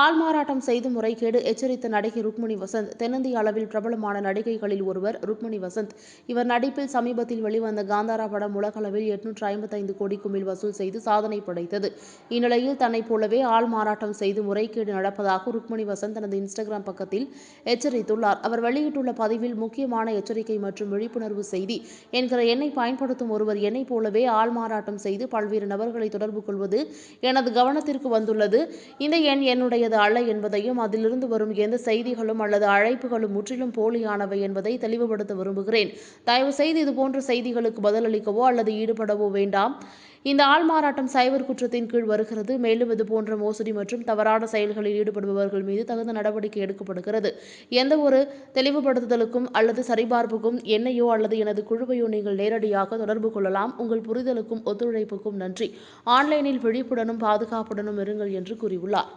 ஆள்மாறாட்டம் செய்து முறைகேடு எச்சரித்த நடிகை ருக்மணி வசந்த். தென்னிந்திய அளவில் பிரபலமான நடிகைகளில் ஒருவர் ருக்மணி வசந்த். இவர் நடிப்பில் சமீபத்தில் வெளிவந்த காந்தாரா படம் உலகளவில் எட்நூற்று ஐம்பத்தைந்து கோடிக்கு மேல் வசூல் செய்து சாதனை படைத்தது. இந்நிலையில் தன்னைப் போலவே ஆள் மாறாட்டம் செய்து முறைகேடு நடப்பதாக ருக்மணி வசந்த் தனது இன்ஸ்டாகிராம் பக்கத்தில் எச்சரித்துள்ளார். அவர் வெளியிட்டுள்ள பதிவில் முக்கியமான எச்சரிக்கை மற்றும் விழிப்புணர்வு செய்தி என்கிற எண்ணை பயன்படுத்தும் ஒருவர் என்னைப் போலவே ஆள் மாறாட்டம் செய்து பல்வேறு நபர்களை தொடர்பு கொள்வது எனது கவனத்திற்கு வந்துள்ளது. இந்த எண் என்னுடைய என்னுடையது அல்ல என்பதையும் அதிலிருந்து வரும் எந்த செய்திகளும் அல்லது அழைப்புகளும் முற்றிலும் போலியானவை என்பதை தெளிவுபடுத்த விரும்புகிறேன். தயவு செய்து இதுபோன்ற செய்திகளுக்கு பதிலளிக்கவோ அல்லது ஈடுபடவோ வேண்டாம். இந்த ஆள்மாறாட்டம் சைபர் குற்றத்தின் கீழ் வருகிறது. மேலும் இதுபோன்ற மோசடி மற்றும் தவறான செயல்களில் ஈடுபடுபவர்கள் மீது தகுந்த நடவடிக்கை எடுக்கப்படுகிறது. எந்த ஒரு தெளிவுபடுத்துதலுக்கும் அல்லது சரிபார்ப்புக்கும் என்னையோ அல்லது எனது குழுவையோ நீங்கள் நேரடியாக தொடர்பு கொள்ளலாம். உங்கள் புரிதலுக்கும் ஒத்துழைப்புக்கும் நன்றி. ஆன்லைனில் விழிப்புடனும் பாதுகாப்புடனும் இருங்கள் என்று கூறியுள்ளார்.